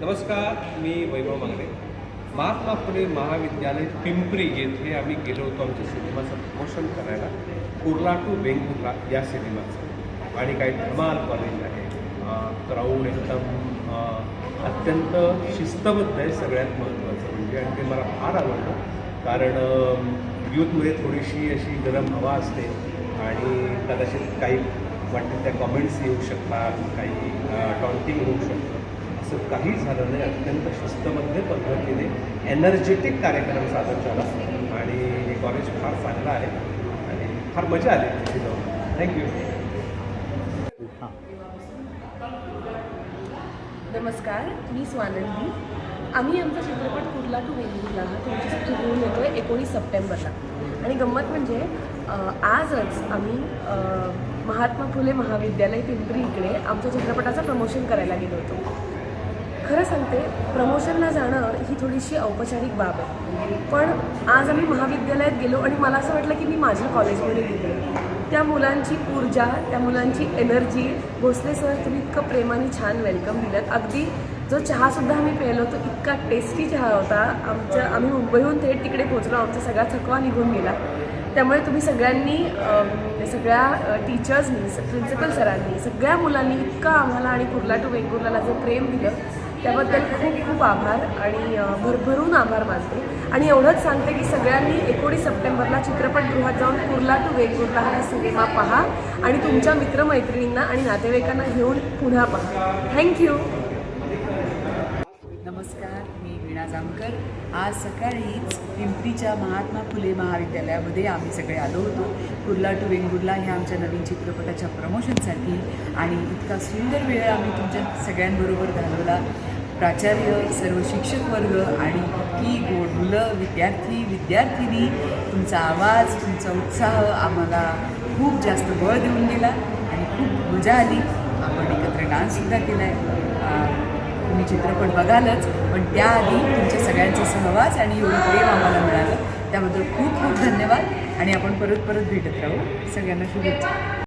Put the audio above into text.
नमस्कार मी वैभव मागणे महात्मा फुले महाविद्यालय पिंपरी येथे आम्ही गेलो होतो आमच्या सिनेमाचं प्रमोशन करायला. कुर्ला टू वेंगुर्ला या सिनेमाचं. आणि काही धमाल कॉलेज आहे. क्राऊड एकदम अत्यंत शिस्तबद्ध आहे सगळ्यात महत्त्वाचं म्हणजे आणि ते मला फार आवडलं. कारण यूथमध्ये थोडीशी अशी गरम हवा असते आणि कदाचित काही वाटतं त्या कमेंट्स येऊ शकतात काही टॉन्टिंग होऊ शकतं. असं काही झालं नाही. अत्यंत शिस्तबद्ध पद्धतीने एनर्जेटिक कार्यक्रम सादर झाला. आणि हे कॉलेज फार चांगलं आहे. आणि फार मजा आली तिथे जाऊन. थँक्यू नमस्कार मी स्वानंदी. आम्ही आमचा चित्रपट कुर्ला टू वेंगुर्ला हा तुमच्यासाठी घेऊन येतो आहे एकोणीस सप्टेंबरला. आणि गंमत म्हणजे आजच आम्ही महात्मा फुले महाविद्यालय पिंपरी इकडे आमच्या चित्रपटाचं प्रमोशन करायला गेलो होतो. खरं सांगते प्रमोशनला जाणं ही थोडीशी औपचारिक बाब आहे. पण आज आम्ही महाविद्यालयात गेलो आणि मला असं वाटलं की मी माझ्या कॉलेजमध्ये गेले. त्या मुलांची ऊर्जा त्या मुलांची एनर्जी भोसले सर तुम्ही इतकं प्रेमाने छान वेलकम दिलं अगदी जो चहासुद्धा आम्ही प्यायलो तो इतका टेस्टी चहा होता. आमच्या आम्ही मुंबईहून थेट तिकडे पोचलो आमचा सगळा थकवा निघून गेला. त्यामुळे तुम्ही सगळ्यांनी सगळ्या टीचर्सनी प्रिन्सिपल सरांनी सगळ्या मुलांनी इतकं आम्हाला आणि कुर्ला टू वेंगुर्लाला जे प्रेम दिलं त्याबद्दल खूप खूप आभार आणि भरभरून आभार मानते. आणि एवढंच सांगते की सगळ्यांनी एकोणीस सप्टेंबरला चित्रपटगृहात जाऊन कुर्ला टू वेगुर्ला हा सिनेमा पहा आणि तुमच्या मित्रमैत्रिणींना आणि नातेवाईकांना घेऊन पुन्हा पहा. थँक्यू. नमस्कार मी वीणा जामकर. आज सकाळीच पिंपरीच्या महात्मा फुले महाविद्यालयामध्ये आम्ही सगळे आलो होतो. कुर्ला टू वेंगुर्ला ह्या आमच्या नवीन चित्रपटाच्या प्रमोशनसाठी आणि इतका सुंदर वेळ आम्ही तुमच्या सगळ्यांबरोबर घालवला. प्राचार्य सर्व शिक्षक वर्ग आणि इतकी गोड मुलं विद्यार्थी विद्यार्थिनी तुमचा आवाज तुमचा उत्साह आम्हाला खूप जास्त बळ देऊन गेला आणि खूप मजा आली. आपण एकत्र डान्ससुद्धा केला आहे तुम्ही चित्रपट बघालच पण त्याआधी तुमच्या सगळ्यांचा सहवास आणि एवढं प्रेम आम्हाला मिळालं. त्याबद्दल खूप खूप धन्यवाद आणि आपण परत परत भेटत राहू. सगळ्यांना शुभेच्छा.